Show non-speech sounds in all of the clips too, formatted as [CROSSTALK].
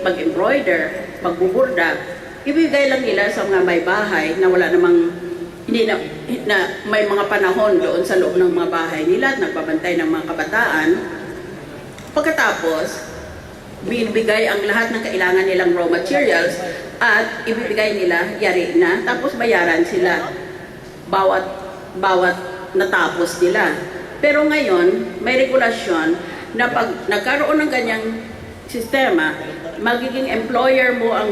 mag-embroider, magbuburda, ibigay lang nila sa mga may bahay na wala namang hindi na, na may mga panahon doon sa loob ng mga bahay nila at nagbabantay ng mga kabataan. Pagkatapos, binibigay ang lahat ng kailangan nilang raw materials at ibibigay nila yari na tapos bayaran sila bawat bawat natapos nila. Pero ngayon, may regulasyon na pag nagkaroon ng ganyang sistema, magiging employer mo ang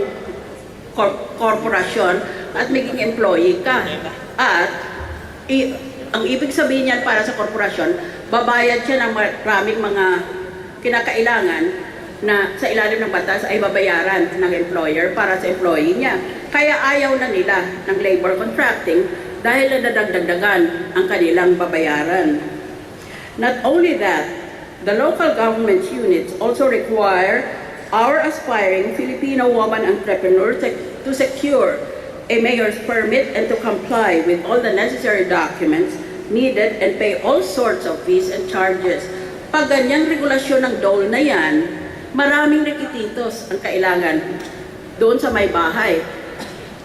cor- korporasyon at maging employee ka. At i- ang ibig sabihin niyan para sa korporasyon, babayad siya ng maraming mga kinakailangan na sa ilalim ng batas ay babayaran ng employer para sa employee niya. Kaya ayaw na nila ng labor contracting dahil nadadagdagan ang kanilang babayaran. Not only that, the local government units also require our aspiring Filipino woman entrepreneurs sec- to secure a mayor's permit and to comply with all the necessary documents needed and pay all sorts of fees and charges. Pag ganyang regulasyon ng dole na yan, maraming requisitos ang kailangan doon sa may bahay.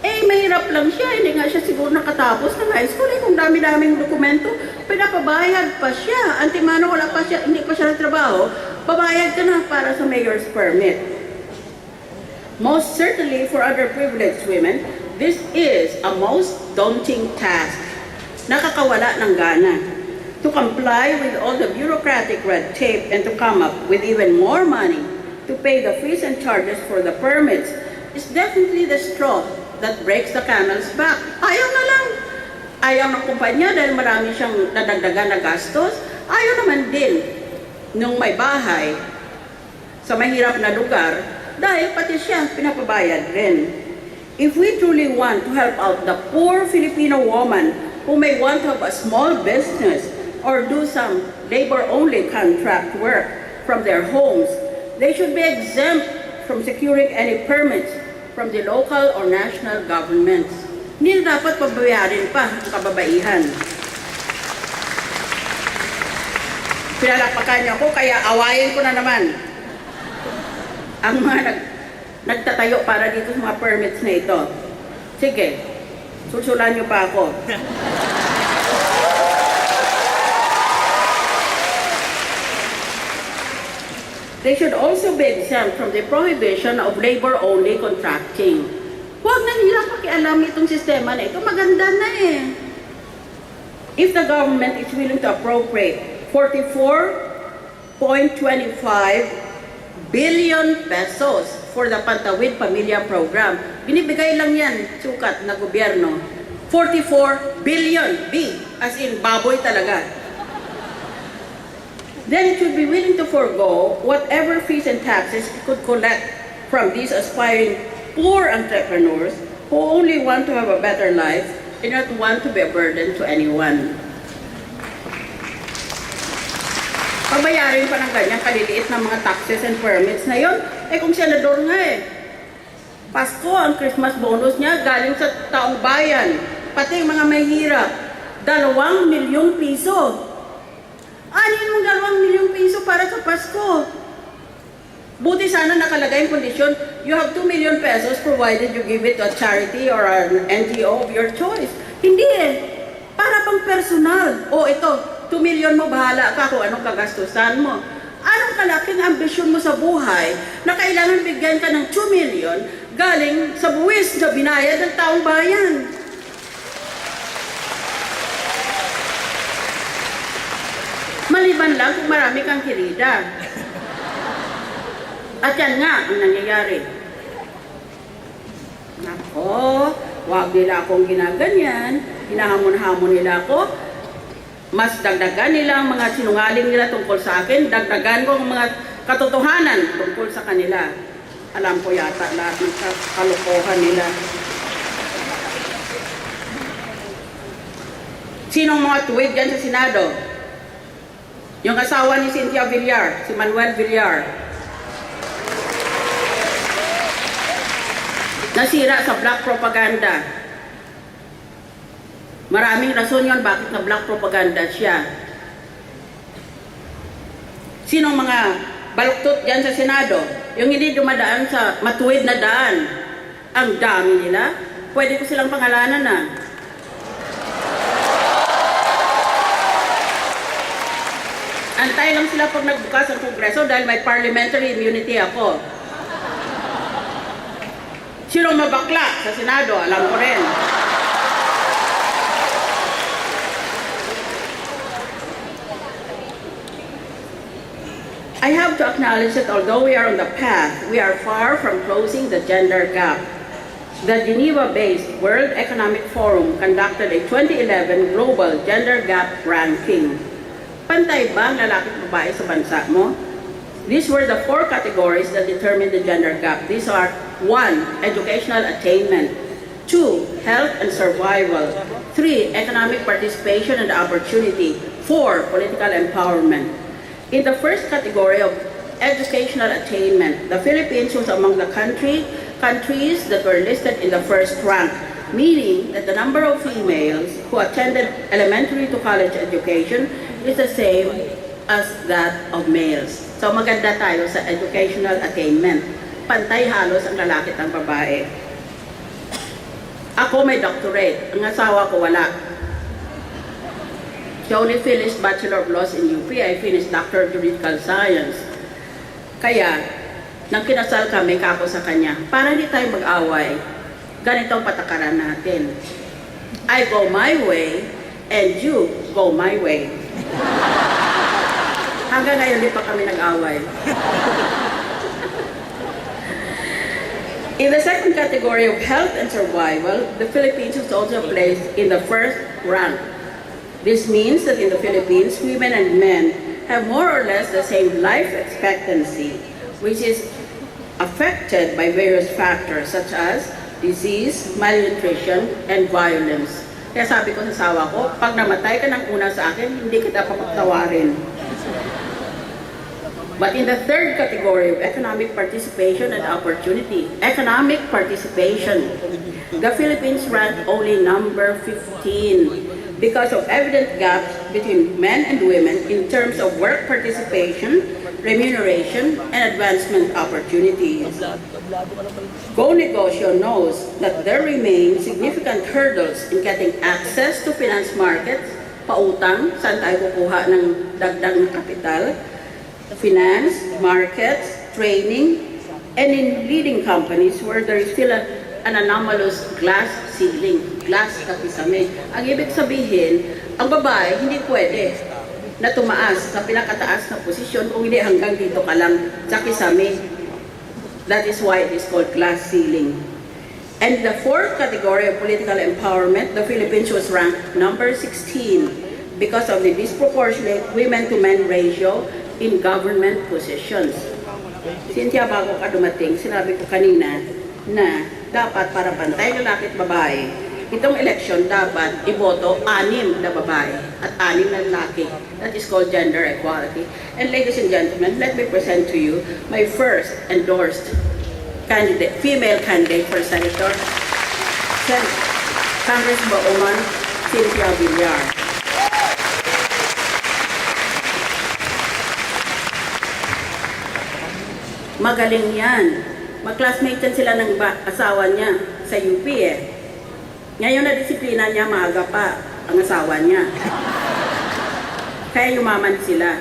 Eh, mahirap lang siya. Hindi nga siya siguro nakatapos ng high school. Eh, kung dami-daming dokumento, pinapabayad pa siya. Antimano, wala pa siya, hindi pa siya nagtrabaho. Babayad ka na para sa mayor's permit. Most certainly for underprivileged women, this is a most daunting task. Nakakawala ng gana. To comply with all the bureaucratic red tape and to come up with even more money to pay the fees and charges for the permits is definitely the straw that breaks the camel's back. Ayaw na lang. Ayaw ng kumpanya dahil marami siyang nadagdagan na gastos. Ayaw naman din nung may bahay sa mahirap na lugar dahil pati siya pinapabayad rin. If we truly want to help out the poor Filipino woman who may want to have a small business or do some labor-only contract work from their homes, they should be exempt from securing any permits from the local or national governments. Hindi na dapat pabayarin pa ang kababaihan. Pinalakpakan niyo ako, kaya awayin ko na naman ang mga nag, nagtatayo para dito sa mga permits na ito. Sige, susulan niyo pa ako. They should also be exempt from the prohibition of labor-only contracting. Huwag na nila pakialam itong sistema na ito. Maganda na eh. If the government is willing to appropriate 44.25 billion pesos for the Pantawid Pamilya Program, binibigay lang yan, sukat na gobyerno. 44 billion, B, as in baboy talaga then it should be willing to forego whatever fees and taxes it could collect from these aspiring poor entrepreneurs who only want to have a better life and not want to be a burden to anyone. Pabayarin pa ng ganyan kaliliit ng mga taxes and permits na yon. Eh kung senador nga eh. Pasko, ang Christmas bonus niya galing sa taong bayan. Pati yung mga mahirap. Dalawang milyong piso. Anin mong dalawang milyong piso para sa Pasko? Buti sana nakalagay yung kondisyon, you have 2 million pesos provided you give it to a charity or an NGO of your choice. Hindi eh. Para pang personal. O ito, 2 million mo, bahala ka kung anong kagastusan mo. Anong kalaking ambisyon mo sa buhay na kailangan bigyan ka ng 2 million galing sa buwis na binayad ng taong bayan? Maliban lang kung marami kang kirida. At yan nga ang nangyayari. Nako, wag nila akong ginaganyan. Hinahamon-hamon nila ako. Mas dagdagan nila ang mga sinungaling nila tungkol sa akin. Dagdagan ko ang mga katotohanan tungkol sa kanila. Alam ko yata lahat ng kalokohan nila. Sinong mga tuwid dyan sa Senado? Yung asawa ni Cynthia Villar, si Manuel Villar. Nasira sa black propaganda. Maraming rason yon bakit na black propaganda siya. Sinong mga baluktot dyan sa Senado? yung hindi dumadaan sa matuwid na daan, ang dami nila, pwede ko silang pangalanan na. Antay lang sila pag nagbukas ang kongreso dahil may parliamentary immunity ako. Sino mabakla sa Senado? Alam ko rin. I have to acknowledge that although we are on the path, we are far from closing the gender gap. The Geneva-based World Economic Forum conducted a 2011 Global Gender Gap Ranking. Pantay ba ang lalaki babae sa bansa mo? These were the four categories that determine the gender gap. These are 1. Educational attainment 2. Health and survival 3. Economic participation and opportunity 4. Political empowerment In the first category of educational attainment, the Philippines was among the country countries that were listed in the first rank, meaning that the number of females who attended elementary to college education is the same as that of males. So maganda tayo sa educational attainment. Pantay halos ang lalaki at ang babae. Ako may doctorate, ang asawa ko wala. She only finished Bachelor of Laws in UP. I finished Doctor of Juridical Science. Kaya, nang kinasal kami, kako sa kanya, para hindi tayo mag-away, ganito ang patakaran natin. I go my way, and you go my way. [LAUGHS] Hanggang ngayon, di pa kami nag-away. In the second category of health and survival, the Philippines was also placed in the first rank. This means that in the Philippines, women and men have more or less the same life expectancy, which is affected by various factors such as disease, malnutrition, and violence. Kaya sabi ko sa asawa ko, pag namatay ka ng una sa akin, hindi kita papagtawarin. But in the third category of economic participation and opportunity, economic participation, the Philippines ranked only number 15 because of evident gaps between men and women in terms of work participation, remuneration, and advancement opportunities. Go Negocio knows that there remain significant hurdles in getting access to finance markets, pautang, saan tayo kukuha ng dagdag na kapital, finance, markets, training, and in leading companies where there is still a, an anomalous glass ceiling, glass kapisame. Ang ibig sabihin, ang babae hindi pwede na tumaas sa pinakataas na posisyon kung hindi hanggang dito ka lang sa kisame. That is why it is called glass ceiling. And the fourth category of political empowerment, the Philippines was ranked number 16 because of the disproportionate women to men ratio in government positions. Cynthia, bago ka dumating, sinabi ko kanina na dapat para pantay lalaki at babae, itong election dapat iboto anim na babae at anim na lalaki. That is called gender equality. And ladies and gentlemen, let me present to you my first endorsed candidate, female candidate for senator, Sen Congresswoman Cynthia Villar. Magaling yan. Mag-classmate yan sila ng asawa niya sa UP eh. Ngayon na disiplina niya, maaga pa ang asawa niya. Kaya yumaman sila.